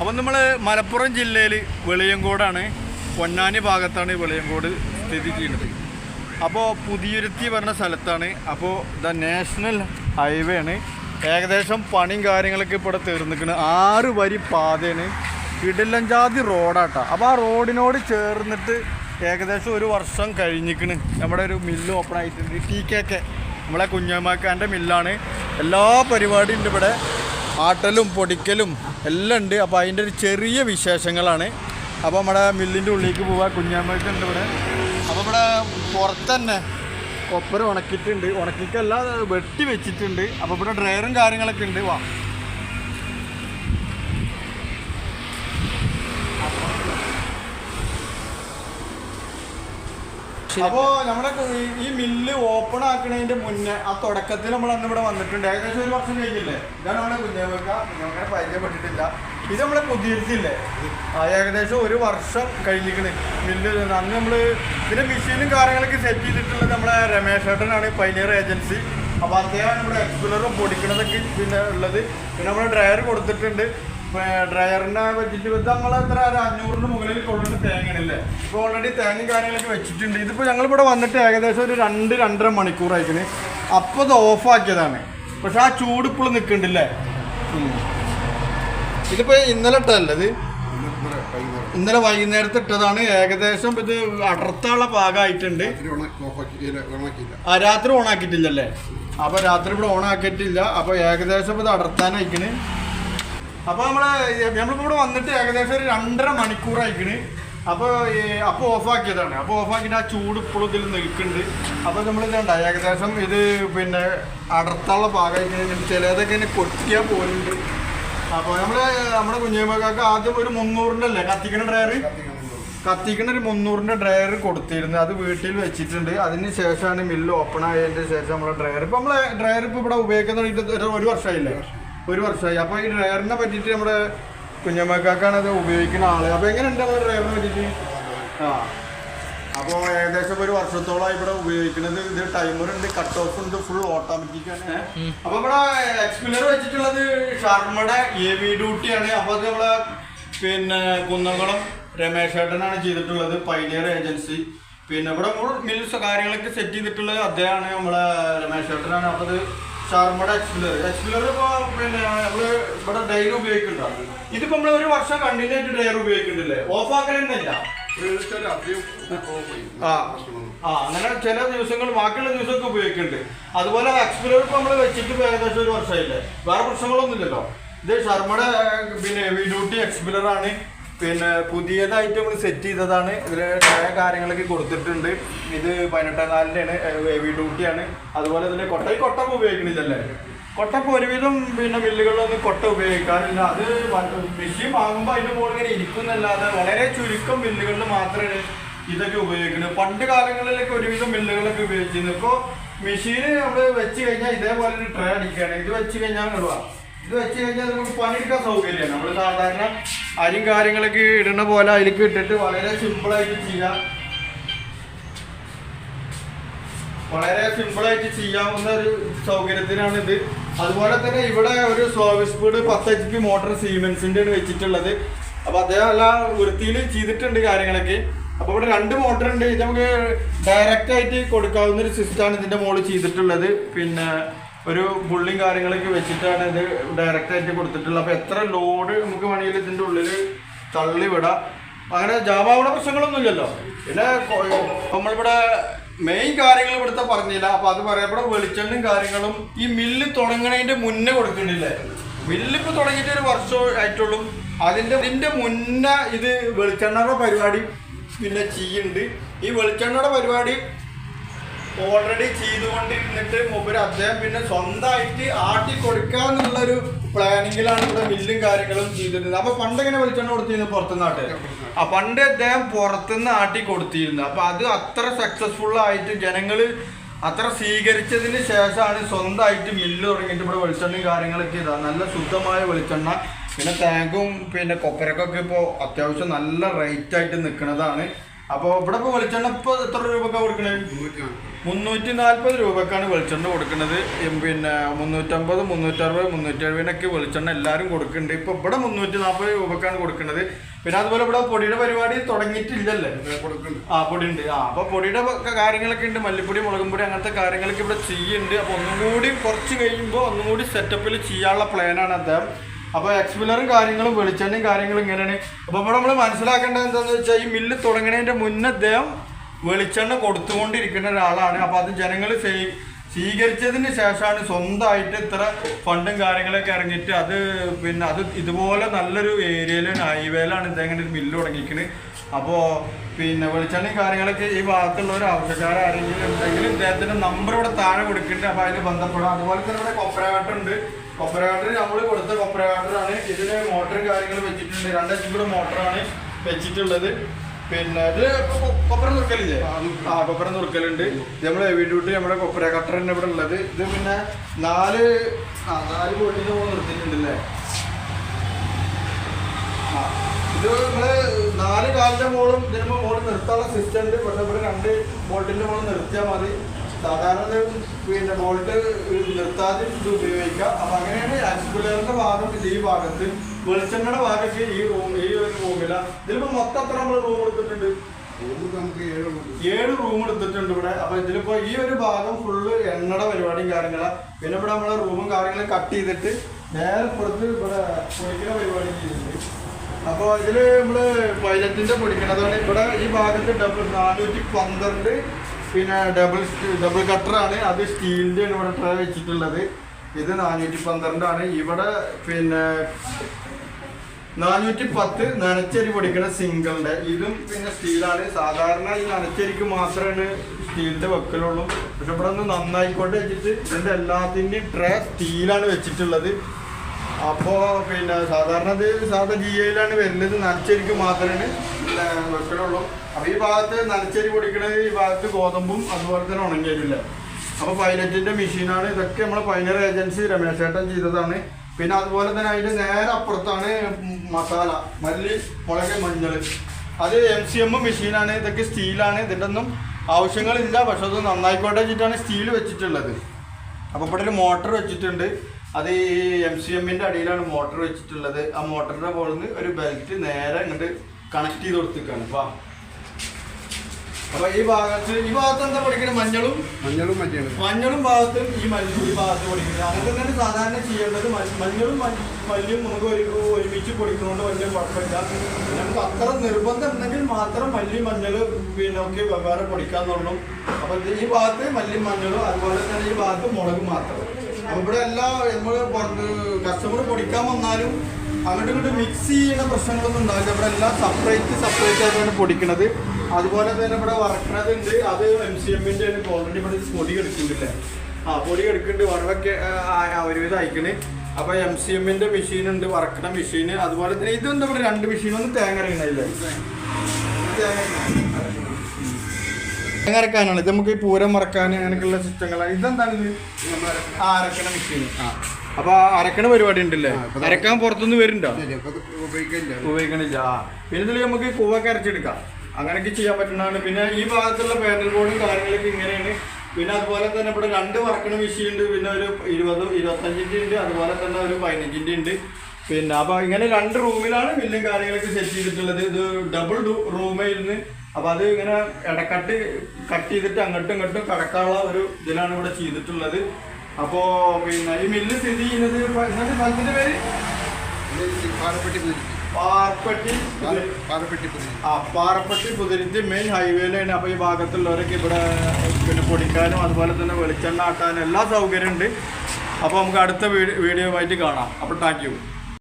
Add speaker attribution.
Speaker 1: അപ്പം നമ്മൾ മലപ്പുറം ജില്ലയിൽ വെളിയങ്കോടാണ്. പൊന്നാനി ഭാഗത്താണ് വെളിയങ്കോട് സ്ഥിതി ചെയ്യുന്നത്. അപ്പോൾ പുതിയുരുത്തി പറഞ്ഞ സ്ഥലത്താണ്. അപ്പോൾ ദ നാഷണൽ ഹൈവേ ആണ് ഏകദേശം പണിയും കാര്യങ്ങളൊക്കെ ഇവിടെ തീർന്നിരിക്കുന്നത് ആറ് വരി പാതയാണ്. ഇടലഞ്ചാതി റോഡാട്ടോ. അപ്പോൾ ആ റോഡിനോട് ചേർന്നിട്ട് ഏകദേശം ഒരു വർഷം കഴിഞ്ഞിക്കണ് നമ്മുടെ ഒരു മില്ല് ഓപ്പൺ ആയിട്ടുണ്ട്. T K K. നമ്മളെ കുഞ്ഞമ്മക്കാന്റെ മില്ലാണ്. എല്ലാ പരിപാടിയും ഉണ്ട് ഇവിടെ ആട്ടലും പൊടിക്കലും എല്ലാം ഉണ്ട്. അപ്പോൾ അതിന്റെ ഒരു ചെറിയ വിശേഷങ്ങളാണ്. അപ്പോൾ നമ്മുടെ മില്ലിന്റെ ഉള്ളിലേക്ക് പോവാ. കുഞ്ഞാമ്മക്ക് ഉണ്ട് ഇവിടെ. അപ്പോൾ ഇവിടെ പുറത്തന്നെ കൊപ്പര ഉണക്കിയിട്ടുണ്ട്. ഉണക്കിക്കല്ല വെട്ടി വെച്ചിട്ടുണ്ട്. അപ്പോൾ ഇവിടെ ഡ്രയറും കാര്യങ്ങളൊക്കെ ഉണ്ട്. വാ. അപ്പോ നമ്മുടെ ഈ- മില്ല് ഓപ്പൺ ആക്കണതിന്റെ മുന്നേ ആ തുടക്കത്തിൽ നമ്മൾ അന്ന് ഇവിടെ വന്നിട്ടുണ്ട്. ഏകദേശം ഒരു വർഷം കഴിഞ്ഞില്ലേ? ഇതാണ് നമ്മുടെ കുഞ്ഞാമക്ക നമ്മളെ പരിചയപ്പെട്ടിട്ടില്ല. ഇത് നമ്മളെ പുതിയത്തില്ലേ ആ ഏകദേശം ഒരു വർഷം കഴിഞ്ഞിരിക്കണ. മില്ല് അന്ന് നമ്മൾ ഇതിന്റെ മെഷീനും കാര്യങ്ങളൊക്കെ സെറ്റ് ചെയ്തിട്ടുള്ളത് നമ്മളെ രമേശ് ഏട്ടനാണ് പൈനിയർ ഏജൻസി അപ്പോൾ അദ്ദേഹമാണ് നമ്മുടെ എക്സ്പിലറും പൊടിക്കണതൊക്കെ പിന്നെ ഉള്ളത്. പിന്നെ നമ്മൾ ഡ്രയർ കൊടുത്തിട്ടുണ്ട്. ഡ്രയറിനെ പറ്റിയിട്ട് വെച്ച് നമ്മൾ എത്ര? ഒരു അഞ്ഞൂറിന് മുകളിൽ കൊള്ളുന്ന തേങ്ങയാണല്ലേ? ഇപ്പൊ ഓൾറെഡി തേങ്ങ കാര്യങ്ങളൊക്കെ വെച്ചിട്ടുണ്ട്. ഇതിപ്പോൾ ഞങ്ങളിവിടെ വന്നിട്ട് ഏകദേശം ഒരു രണ്ട് രണ്ടര മണിക്കൂറായിക്കണ് അപ്പോൾ ഇത് ഓഫാക്കിയതാണ് പക്ഷെ ആ ചൂട് ഇപ്പോൾ നിൽക്കുന്നുണ്ടല്ലേ ഇതിപ്പോൾ ഇന്നലെ ഇട്ടല്ലേ ഇത്? ഇന്നലെ വൈകുന്നേരത്തെ ഇട്ടതാണ്. ഏകദേശം ഇത് അടർത്താനുള്ള പാകമായിട്ടുണ്ട്. ആ രാത്രി ഓൺ ആക്കിയിട്ടില്ലല്ലേ? അപ്പൊ രാത്രി ഇവിടെ ഓണാക്കിയിട്ടില്ല അപ്പൊ ഏകദേശം ഇത് അടർത്താനയക്കണ്. അപ്പൊ നമ്മൾ നമ്മളിപ്പോ ഇവിടെ വന്നിട്ട് ഏകദേശം ഒരു രണ്ടര മണിക്കൂറായിക്കണ്. അപ്പൊ ഈ- അപ്പൊ ഓഫ് ആക്കിയതാണ് അപ്പൊ ഓഫ് ആക്കിയിട്ട് ആ ചൂട് ഇപ്പോഴും ഇതിൽ നിൽക്കുന്നുണ്ട്. അപ്പൊ നമ്മൾ ഇതുണ്ട ഏകദേശം ഇത് പിന്നെ അടർത്താനുള്ള ഭാഗമായിട്ട് ചിലതൊക്കെ ഇങ്ങനെ കൊട്ടിയാ പോലുണ്ട്. അപ്പൊ നമ്മൾ നമ്മുടെ കുഞ്ഞേമക്കാക്ക് ആദ്യം ഒരു മുന്നൂറിന്റെ അല്ലേ? കത്തിക്കണ ഡ്രയർ? കത്തിക്കണ ഒരു മുന്നൂറിന്റെ ഡ്രയർ കൊടുത്തിരുന്നു. അത് വീട്ടിൽ വെച്ചിട്ടുണ്ട്. അതിന് ശേഷമാണ് മില്ല് ഓപ്പൺ ആയതിന്റെ ശേഷം നമ്മളെ ഡ്രയർ. ഇപ്പൊ നമ്മളെ ഡ്രയർ ഇപ്പൊ ഇവിടെ ഉപയോഗിക്കുന്ന ഒരു വർഷമായില്ലേ? ഒരു വർഷമായി. അപ്പോൾ ഈ ഡ്രയറിനെ പറ്റിയിട്ട് നമ്മുടെ കുഞ്ഞമ്മക്കാക്കാണ് അത് ഉപയോഗിക്കുന്ന ആൾ. അപ്പോൾ എങ്ങനെയുണ്ട് നമ്മുടെ ഡ്രയറിനെ പറ്റിയിട്ട്? ആ. അപ്പോൾ ഏകദേശം ഒരു വർഷത്തോളം ഇവിടെ ഉപയോഗിക്കുന്നത് ഇത് ടൈമർ ഉണ്ട് കട്ട് ഓഫ് ഉണ്ട് ഫുൾ ഓട്ടോമാറ്റിക് ആണ്. അപ്പൊ ഇവിടെ എക്സ്പിലർ വെച്ചിട്ടുള്ളത് ഷർമ്മയുടെ എ വി ഡ്യൂട്ടിയാണ് അപ്പോൾ അത് നമ്മളെ പിന്നെ കുന്നംകുളം രമേശ് ഏട്ടനാണ് ചെയ്തിട്ടുള്ളത് പൈനിയർ ഏജൻസി പിന്നെ ഇവിടെ മിൽസ് കാര്യങ്ങളൊക്കെ സെറ്റ് ചെയ്തിട്ടുള്ളത് അദ്ദേഹമാണ് നമ്മളെ രമേശേട്ടനാണ്. അപ്പോൾ അപ്പൊ അത് ഷർമ്മയുടെ എക്സ്പിലർ എക്സ്പിലർ പിന്നെ നമ്മൾ ഇവിടെ ഡെയിലി ഉപയോഗിക്കുന്നുണ്ടോ. ഇതിപ്പോ നമ്മൾ ഒരു വർഷം കണ്ടിന്യൂ ആയിട്ട് ഡ്രയർ ഉപയോഗിക്കുന്നുണ്ടല്ലേ? ഓഫ് ആക്കണമെന്നില്ല ആ. ആ. അങ്ങനെ ചില ദിവസങ്ങൾ ബാക്കിയുള്ള ദിവസമൊക്കെ ഉപയോഗിക്കുന്നുണ്ട്. അതുപോലെ എക്സ്പിലർ ഇപ്പൊ നമ്മൾ വെച്ചിട്ട് ഏകദേശം ഒരു വർഷമായില്ലേ? വേറെ പ്രശ്നങ്ങളൊന്നുമില്ലല്ലോ. ഇത് ശർമ്മയുടെ പിന്നെ വി ഡ്യൂട്ടി എക്സ്പിലർ ആണ്. പിന്നെ പുതിയതായിട്ട് നമ്മൾ സെറ്റ് ചെയ്തതാണ്. ഇതിൽ കുറേ കാര്യങ്ങളൊക്കെ കൊടുത്തിട്ടുണ്ട്. ഇത് പതിനെട്ടാം നാലിന്റെയാണ് ഹെവി ഡ്യൂട്ടിയാണ് അതുപോലെ തന്നെ കൊട്ട ഈ കൊട്ട ഉപയോഗിക്കണില്ലല്ലേ കൊട്ടപ്പ് ഒരുവിധം പിന്നെ മില്ലുകളിലൊന്നും കൊട്ട ഉപയോഗിക്കാറില്ല. അത് മെഷീൻ വാങ്ങുമ്പോൾ അതിന്റെ മുകളിൽ ഇങ്ങനെ ഇരിക്കുന്നല്ലാതെ വളരെ ചുരുക്കം മില്ലുകളിൽ മാത്രമേ ഇതൊക്കെ ഉപയോഗിക്കുന്നത്. പണ്ട് കാലങ്ങളിലൊക്കെ ഒരുവിധം മില്ലുകളൊക്കെ ഉപയോഗിച്ചിരുന്നു. ഇപ്പോൾ മെഷീന് നമ്മൾ വെച്ച് കഴിഞ്ഞാൽ ഇതേപോലെ ഒരു ട്രേ അടിക്കുകയാണ് ഇത് വെച്ച് കഴിഞ്ഞാൽ ഇടുക. ഇത് വെച്ച് കഴിഞ്ഞാൽ നമുക്ക് പണിയെടുക്കാൻ സൗകര്യമാണ്. നമ്മൾ സാധാരണ അരിയും കാര്യങ്ങളൊക്കെ ഇടുന്ന പോലെ അതിലേക്ക് ഇട്ടിട്ട് വളരെ സിമ്പിളായിട്ട് ചെയ്യാം. വളരെ സിമ്പിളായിട്ട് ചെയ്യാവുന്ന ഒരു സൗകര്യത്തിനാണ് ഇത്. അതുപോലെ തന്നെ ഇവിടെ ഒരു സർവീസ് സ്പീഡ് പത്ത് എച്ച് പി മോട്ടർ സീമെൻസിന്റെ ആണ് വെച്ചിട്ടുള്ളത്. അപ്പോൾ അദ്ദേഹം എല്ലാം വൃത്തിയിൽ ചെയ്തിട്ടുണ്ട് കാര്യങ്ങളൊക്കെ. അപ്പോൾ ഇവിടെ രണ്ട് മോട്ടർ ഉണ്ട്. ഇത് നമുക്ക് ഡയറക്റ്റ് ആയിട്ട് കൊടുക്കാവുന്ന ഒരു സിസ്റ്റമാണ് ഇതിന്റെ മുകളിൽ ചെയ്തിട്ടുള്ളത്. പിന്നെ ഒരു ബുള്ളിയും കാര്യങ്ങളൊക്കെ വെച്ചിട്ടാണ് ഇത് ഡയറക്റ്റ് ആയിട്ട് കൊടുത്തിട്ടുള്ളത്. അപ്പൊ എത്ര ലോഡ് നമുക്ക് വേണമെങ്കിൽ ഇതിന്റെ ഉള്ളിൽ തള്ളി വിടാം അങ്ങനെ ജാമാവിടെ പ്രശ്നങ്ങളൊന്നും ഇല്ലല്ലോ പിന്നെ നമ്മളിവിടെ മെയിൻ കാര്യങ്ങൾ ഇവിടുത്തെ പറഞ്ഞില്ല. അപ്പൊ അത് പറയാം. ഇവിടെ കാര്യങ്ങളും ഈ മില്ല് തുടങ്ങണതിന്റെ മുന്നേ കൊടുക്കുന്നില്ലേ? ഇപ്പൊ തുടങ്ങിയിട്ട് ഒരു വർഷം ആയിട്ടുള്ളൂ. അതിന്റെ ഇതിന്റെ മുന്നേ ഇത് വെളിച്ചെണ്ണയുടെ പരിപാടി പിന്നെ ചെയ്യുന്നുണ്ട് ഈ വെളിച്ചെണ്ണയുടെ പരിപാടി ഓൾറെഡി ചെയ്തുകൊണ്ടിരുന്നിട്ട് മൂപ്പര് അദ്ദേഹം പിന്നെ സ്വന്തമായിട്ട് ആട്ടി കൊടുക്കാന്നുള്ളൊരു പ്ലാനിങ്ങിലാണ് ഇവിടെ മില്ലും കാര്യങ്ങളും ചെയ്തിരുന്നത്. അപ്പൊ പണ്ട് എങ്ങനെ വെളിച്ചെണ്ണ കൊടുത്തിരുന്നു പുറത്തുനിന്നാട്ട്? ആ പണ്ട് അദ്ദേഹം പുറത്തുനിന്ന് ആട്ടി കൊടുത്തിരുന്നു അപ്പൊ അത് അത്ര സക്സസ്ഫുൾ ആയിട്ട് ജനങ്ങൾ അത്ര സ്വീകരിച്ചതിന് ശേഷമാണ് സ്വന്തമായിട്ട് മില്ല് തുടങ്ങിയിട്ട് ഇവിടെ വെളിച്ചെണ്ണയും കാര്യങ്ങളൊക്കെ ഇതാ. നല്ല ശുദ്ധമായ വെളിച്ചെണ്ണ. പിന്നെ തേങ്ങും പിന്നെ കൊപ്പരക്കൊക്കെ ഇപ്പോൾ അത്യാവശ്യം നല്ല റേറ്റ് ആയിട്ട് നിൽക്കുന്നതാണ്. അപ്പോൾ ഇവിടെ ഇപ്പോൾ വെളിച്ചെണ്ണ ഇപ്പോൾ എത്ര രൂപക്കാണ് കൊടുക്കണേ? മുന്നൂറ്റി നാൽപ്പത് രൂപക്കാണ് വെളിച്ചെണ്ണ കൊടുക്കുന്നത്. പിന്നെ മുന്നൂറ്റമ്പത് മുന്നൂറ്ററുപത് മുന്നൂറ്റി എഴുപതിനൊക്കെ വെളിച്ചെണ്ണ എല്ലാവരും കൊടുക്കുന്നുണ്ട്. ഇപ്പോൾ ഇവിടെ മുന്നൂറ്റി നാൽപ്പത് രൂപക്കാണ് കൊടുക്കുന്നത്. പിന്നെ അതുപോലെ ഇവിടെ പൊടിയുടെ പരിപാടി തുടങ്ങിയിട്ടില്ലല്ലേ? ആ പൊടി ഉണ്ട് ആ അപ്പോൾ പൊടിയുടെ കാര്യങ്ങളൊക്കെ ഉണ്ട്. മല്ലിപ്പൊടി മുളകും പൊടി അങ്ങനത്തെ കാര്യങ്ങളൊക്കെ ഇവിടെ ചെയ്യുന്നുണ്ട്. അപ്പോൾ ഒന്നും കൂടി കുറച്ച് കഴിയുമ്പോൾ ഒന്നും കൂടി സെറ്റപ്പിൽ ചെയ്യാനുള്ള പ്ലാനാണ് അദ്ദേഹം അപ്പോൾ എക്സ്പിലറും കാര്യങ്ങളും വെളിച്ചെണ്ണയും കാര്യങ്ങളും ഇങ്ങനെയാണ്. അപ്പോൾ ഇവിടെ നമ്മൾ മനസ്സിലാക്കേണ്ടത് എന്താണെന്ന് വെച്ചാൽ ഈ മില്ല് തുടങ്ങുന്നതിന്റെ മുന്നേ അദ്ദേഹം വെളിച്ചെണ്ണ കൊടുത്തുകൊണ്ടിരിക്കുന്ന ഒരാളാണ്. അപ്പോൾ അത് ജനങ്ങൾ സ്വീകരിച്ചതിന് ശേഷമാണ് സ്വന്തമായിട്ട് ഇത്ര ഫണ്ടും കാര്യങ്ങളൊക്കെ ഇറങ്ങിയിട്ട് അത് പിന്നെ അത് ഇതുപോലെ നല്ലൊരു ഏരിയയിലാണ് ഹൈവേയിലാണ് ഇതെങ്ങനെ ഒരു മില്ല് തുടങ്ങിയിരിക്കുന്നത് അപ്പോൾ പിന്നെ വെളിച്ചെണ്ണയും കാര്യങ്ങളൊക്കെ ഈ ഭാഗത്തുള്ള ഒരു ആവശ്യക്കാരാരെങ്കിലും ഉണ്ടെങ്കിൽ ഇദ്ദേഹത്തിന്റെ നമ്പർ ഇവിടെ താഴെ കൊടുക്കുന്നുണ്ട്. അപ്പോൾ അതിന് ബന്ധപ്പെടാം. അതുപോലെ തന്നെ ഇവിടെ കൊപ്രവാട്ടർ ഉണ്ട്. കൊപ്രവാട്ടർ നമ്മൾ കൊടുത്ത കൊപ്രവാട്ടറാണ് ഇതിന് മോട്ടറും കാര്യങ്ങളും വെച്ചിട്ടുണ്ട്. രണ്ട് കൂടെ മോട്ടറാണ് വെച്ചിട്ടുള്ളത്. പിന്നെ ഇത് കൊ- കൊപ്ര നുറുക്കലില്ലേ? ആ കൊപ്ര നുറുക്കലുണ്ട്. നമ്മൾ നമ്മൾ ഡ്യൂട്ടി നമ്മുടെ കൊപ്പര കട്ടർ തന്നെ ഇവിടെ ഉള്ളത്. ഇത് പിന്നെ നാല് ആ നാല് മോൾ നിർത്തിയിട്ടുണ്ടല്ലേ? ആ ഇത് നമ്മൾ നാല് കാലിന്റെ മോളും ഇതിനുമ്പോ മോൾ നിർത്താനുള്ള സിസ്റ്റം ഉണ്ട്. പക്ഷെ ഇവിടെ രണ്ട് ബോട്ടിന്റെ മോൾ നിർത്തിയാൽ മതി. സാധാരണ പിന്നെ ബോൾട്ട് നിർത്താതെ ഇത് ഉപയോഗിക്കാം. അപ്പൊ അങ്ങനെയാണ് ആക്സിക്കുലറിന്റെ ഭാഗം ഇത് ഈ ഭാഗത്ത് വെളിച്ചെണ്ണയുടെ ഭാഗത്ത് ഈ റൂം ഈ ഒരു റൂമില ഇതിലിപ്പോ മൊത്തം എത്ര നമ്മൾ റൂം എടുത്തിട്ടുണ്ട്? ഏഴ് റൂം എടുത്തിട്ടുണ്ട്. ഇവിടെ. അപ്പൊ ഇതിലിപ്പോ ഈ ഒരു ഭാഗം ഫുള്ള് എണ്ണയുടെ പരിപാടിയും കാര്യങ്ങളാ. പിന്നെ ഇവിടെ നമ്മളെ റൂമും കാര്യങ്ങളും കട്ട് ചെയ്തിട്ട് നേരെ പുറത്ത് ഇവിടെ പൊടിക്കുന്ന പരിപാടി ചെയ്തിട്ടുണ്ട് അപ്പോൾ ഇതിൽ നമ്മൾ പൈലറ്റിന്റെ പൊടിക്കണതാണ്. ഇവിടെ ഈ ഭാഗത്ത് ഡബിൾ നാനൂറ്റി പന്ത്രണ്ട് പിന്നെ ഡബിൾ ഡബിൾ കട്ടറാണ് അത് സ്റ്റീലിന്റെ ആണ് ഇവിടെ ട്രേ വെച്ചിട്ടുള്ളത്. ഇത് നാനൂറ്റി പന്ത്രണ്ടാണ് ഇവിടെ പിന്നെ നാനൂറ്റി പത്ത് നനച്ചരി പൊടിക്കുന്ന സിംഗിളിന്റെ ഇതും പിന്നെ സ്റ്റീലാണ് സാധാരണ ഈ നനച്ചരിക്ക് മാത്രമാണ് സ്റ്റീലിന്റെ വെക്കലുള്ളൂ. പക്ഷെ ഇവിടെ ഒന്ന് നന്നായിക്കോട്ടെ വെച്ചിട്ട് ഇതിന്റെ എല്ലാത്തിന്റെയും ട്രേ സ്റ്റീലാണ് വെച്ചിട്ടുള്ളത്. അപ്പോൾ പിന്നെ സാധാരണ ഇത് സാധാരണ ജി എയിലാണ് വരുന്നത്. നനച്ചരിക്ക് മാത്രമേ പിന്നെ വെക്കലുള്ളൂ അപ്പൊ ഈ ഭാഗത്ത് നനച്ചരി പൊടിക്കണത് ഈ ഭാഗത്ത് ഗോതമ്പും അതുപോലെ തന്നെ ഉണങ്ങിയരില്ല അപ്പൊ പൈലറ്റിന്റെ മെഷീനാണ്. ഇതൊക്കെ നമ്മളെ പൈനർ ഏജൻസി രമേശേട്ടൻ ചെയ്തതാണ്. പിന്നെ അതുപോലെ തന്നെ അതിന്റെ നേരെ അപ്പുറത്താണ് മസാല മല്ലി മുളക് മഞ്ഞൾ അത് എം സി എം മെഷീനാണ്. ഇതൊക്കെ സ്റ്റീലാണ്. ഇതിന്റെ ഒന്നും ആവശ്യങ്ങളില്ല. പക്ഷെ അത് നന്നായിക്കോട്ടെ വെച്ചിട്ടാണ് സ്റ്റീൽ വെച്ചിട്ടുള്ളത്. അപ്പോൾ ഇവിടെ ഒരു മോട്ടർ വെച്ചിട്ടുണ്ട്. അത് ഈ എം സി എമ്മിന്റെ അടിയിലാണ് മോട്ടർ വെച്ചിട്ടുള്ളത്. ആ മോട്ടറിന്റെ പോലെ ഒരു ബെൽറ്റ് നേരെ ഇങ്ങോട്ട് കണക്ട് ചെയ്ത് കൊടുത്തേക്കാണ്. വാ. അപ്പൊ ഈ ഭാഗത്ത് ഈ ഭാഗത്ത് എന്താ പഠിക്കുന്നത് മഞ്ഞളും
Speaker 2: മഞ്ഞളും മറ്റേണ്
Speaker 1: മഞ്ഞളും ഭാഗത്തും ഈ മല്ലി ഈ ഭാഗത്ത് പൊടിക്കുന്നത് അങ്ങനെ തന്നെ സാധാരണ ചെയ്യേണ്ടത്. മഞ്ഞളും മല്ലിയും മല്ലും നമുക്ക് ഒരു ഒരുമിച്ച് പൊടിക്കുന്നതുകൊണ്ട് വലിയ കുഴപ്പമില്ല. നമുക്ക് അത്ര നിർബന്ധം ഉണ്ടെങ്കിൽ മാത്രം മല്ലി മഞ്ഞൾ പിന്നെ ഒക്കെ വെവ്വേറെ പൊടിക്കാന്നുള്ളൂ അപ്പൊ ഈ ഭാഗത്ത് മല്ലിയും മഞ്ഞളും അതുപോലെ തന്നെ ഈ ഭാഗത്ത് മുളക് മാത്രം. അപ്പൊ ഇവിടെ എല്ലാ നമ്മൾ കസ്റ്റമർ പൊടിക്കാൻ വന്നാലും അങ്ങോട്ടും ഇങ്ങോട്ടും മിക്സ് ചെയ്യുന്ന പ്രശ്നങ്ങളൊന്നും ഉണ്ടാവില്ല. ഇവിടെ എല്ലാം സെപ്പറേറ്റ് സെപ്പറേറ്റ് ആയിട്ടാണ് പൊടിക്കുന്നത് അതുപോലെ തന്നെ ഇവിടെ വറക്കണത് ഉണ്ട് അത് എം സി എമ്മിന്റെ ഓൾറെഡി ഇവിടെ പൊടി എടുക്കുന്നുണ്ടല്ലേ ആ പൊടി എടുക്കുന്നുണ്ട്. വറവൊക്കെ ഒരുവിധം അയക്കണ് അപ്പൊ എം സി എമ്മിന്റെ മെഷീൻ ഉണ്ട്. വറക്കണ മെഷീൻ അതുപോലെ തന്നെ ഇതെന്താ ഇവിടെ രണ്ട് മെഷീൻ ഒന്ന് തേങ്ങ അരങ്ങണില്ലേ തേങ്ങ അരക്കാനാണ് ഇത് നമുക്ക് ഈ പൂരം മറക്കാൻ അങ്ങനെയൊക്കെയുള്ള സിസ്റ്റങ്ങളാണ് ഇതെന്താണ് ഇത്? ആ അരക്കണ മെഷീൻ ആ. അപ്പൊ അരക്കണ പരിപാടി ഉണ്ടല്ലേ? അരക്കാൻ പുറത്തുനിന്ന് വരുന്നുണ്ടോ? ഉപയോഗിക്കണില്ല. പിന്നെ ഇതിൽ നമുക്ക് കൂവൊക്കെ അരച്ചെടുക്കാം. അങ്ങനെയൊക്കെ ചെയ്യാൻ പറ്റുന്നതാണ്. പിന്നെ ഈ ഭാഗത്തുള്ള പാനൽ ബോർഡും കാര്യങ്ങളൊക്കെ ഇങ്ങനെയാണ്. പിന്നെ അതുപോലെ തന്നെ ഇവിടെ രണ്ട് വറക്കണ മെഷീൻ ഉണ്ട്. പിന്നെ ഒരു ഇരുപത് ഇരുപത്തഞ്ചിന്റെ ഉണ്ട്. അതുപോലെ തന്നെ ഒരു പതിനഞ്ചിന്റെ ഉണ്ട്. പിന്നെ അപ്പൊ ഇങ്ങനെ രണ്ട് റൂമിലാണ് ബില്ലും കാര്യങ്ങളൊക്കെ സെറ്റ് ചെയ്തിട്ടുള്ളത്. ഇത് ഡബിൾ റൂമായിരുന്നു അപ്പൊ അത് ഇങ്ങനെ ഇടക്കട്ട് കട്ട് ചെയ്തിട്ട് അങ്ങോട്ടും ഇങ്ങോട്ടും കടക്കാനുള്ള ഒരു ഇതിലാണ് ഇവിടെ ചെയ്തിട്ടുള്ളത്. അപ്പോ പിന്നെ ഈ മില്ല് സ്ഥിതി ചെയ്യുന്നത് സ്ഥലത്തിന്റെ പേര്?
Speaker 2: പാറപ്പെട്ടി പാറപ്പെട്ടി
Speaker 1: ആ പാറപ്പട്ടി കുതിരിച്ച് മെയിൻ ഹൈവേയിലാണ് അപ്പോൾ ഈ ഭാഗത്തുള്ളവരൊക്കെ ഇവിടെ പിന്നെ പൊടിക്കാനും അതുപോലെ തന്നെ വെളിച്ചെണ്ണ ആട്ടാനും എല്ലാ സൗകര്യം ഉണ്ട് അപ്പോൾ നമുക്ക് അടുത്ത വീഡിയോ ആയിട്ട് കാണാം. അപ്പോൾ താങ്ക് യു